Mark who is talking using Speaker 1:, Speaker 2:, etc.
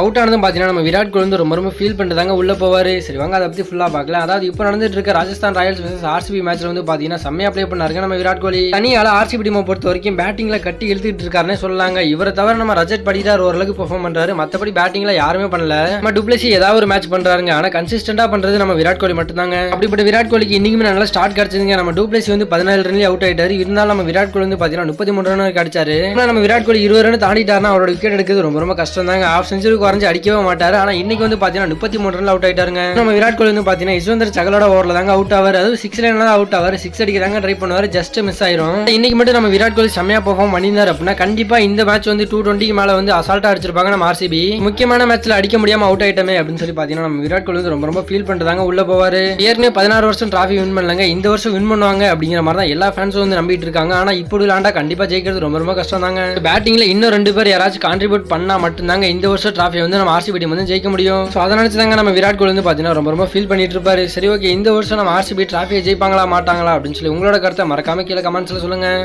Speaker 1: Out ஆனதும் பார்த்தீங்கன்னா நம்ம விராட் கோலி வந்து ரொம்ப ரொம்ப ஃபீல் பண்ணிட்டு உள்ளே போவார். சரி வாங்க அதை பற்றி ஃபுல்லாக பார்க்கலாம். அதாவது இப்போ நடந்துட்டு இருக்க ராஜஸ்தான் ராயல்ஸ் வர்சஸ் ஆர்சிபி மேட்ச்ல வந்து பார்த்தீங்கன்னா செம்மையாக ப்ளே பண்ணாருங்க நம்ம விராட் கோலி தனியால் ஆர்சிபி டீமை பொறுத்த வரைக்கும் பேட்டிங்கில் கட்டி இழுத்துட்டு இருக்காருன்னு சொல்லலாங்க. இவரை தவிர நம்ம ரஜத் படிதார் ஓரளவுக்கு பெர்ஃபார்ம் பண்ணுறாரு மற்றபடி பேட்டிங்கில் யாருமே பண்ணல. நம்ம டுப்ளசி ஏதாவது ஒரு மேட்ச் பண்ணுறாருங்க ஆனால் கன்சிஸ்டண்டாக பண்ணுறது நம்ம விராட் கோலி மட்டும்தாங்க. அப்படிப்பட்ட விராட் கோலிக்கு இன்னைக்குமே நல்லா ஸ்டார்ட் கிடைச்சதுங்க. நம்ம டூப்ளசி வந்து பதினாலு ரன்லேயே அவுட் ஆயிட்டாரு. இருந்தாலும் நம்ம விராட் கோலி வந்து பார்த்தீங்கன்னா முப்பத்தி மூணு ரன் கிடைச்சாரு ஆனால் நம்ம விராட் கோலி இருபது ரன் தாண்டிட்டாருன்னா அவரோட விக்கெட் எடுக்கிறது ரொம்ப ரொம்ப கஷ்டம் தாங்க ஆஃப் செஞ்சுரி குறைஞ்சு அடிக்கவே மாட்டார். ஆனால் இன்னைக்கு வந்து பார்த்தீங்கன்னா முப்பத்தி மூணு ரன் அவுட் ஆயிட்டாருங்க. நம்ம விராட் கோலி வந்து பார்த்தீங்கன்னா யஸ்வந்தர் சகலோட ஓவரில் தாங்க அவுட் ஆவார். அதுவும் சிக்ஸ் லைனில் தான் அவுட் ஆவார். சிக்ஸ் அடிக்க தாங்க ட்ரை பண்ணுவார். ஜஸ்ட் மிஸ் ஆயிரும். இன்னைக்கு மட்டும் நம்ம விராட் கோலி செம்மையாக பர்ஃபார்ம் பண்ணியிருந்தார் அப்படின்னா கண்டிப்பாக இந்த மேட்ச் வந்து டூ டுவெண்ட்டிக்கு மேலே வந்து அசால்ட்டாக அடிச்சிருப்பாங்க நம்ம ஆர்சிபி முக்கியமான மேட்ச்சில் அடிக்க முடியாமல் அவுட் ஆயிட்டமே அப்படின்னு சொல்லி பார்த்தீங்கன்னா நம்ம விராட் கோலி வந்து ரொம்ப ரொம்ப ஃபீல் பண்றதாங்க உள்ள போவார். ஏற்கனவே பதினாறு வருஷம் டிராஃபி வின் பண்ணலங்க. இந்த வருஷம் வின் பண்ணுவாங்க அப்படிங்கிற மாதிரி தான் எல்லா ஃபேன்ஸும் வந்து நம்பிட்டு இருக்காங்க. ஆனால் இப்போ விளாண்டா கண்டிப்பாக ஜெயிக்கிறது ரொம்ப ரொம்ப கஷ்டம் தாங்க பேட்டிங்கில் இன்னும் ரெண்டு பேர் யாராச்சும் கான்ட்ரிபியூட் பண்ணா மட்டும்தாங்க இந்த வருஷம் டிராஃபி வந்து நம்ம ஆர்சிபி டீம் வந்து ஜெயிக்க முடியும். ஸோ அதை நினச்சி தாங்க நம்ம விராட் கோலி வந்து பார்த்தீங்கன்னா ரொம்ப ரொம்ப ஃபீல் பண்ணிட்டு இருப்பாரு. சரி ஓகே இந்த வருஷம் நம்ம ஆர்சிபி டிராஃபியை ஜெயிப்பாங்களா மாட்டாங்களா அப்படின்னு சொல்லி உங்களோட கருத்தை மறக்காம கீழே கமெண்ட்ஸில் சொல்லுங்கள்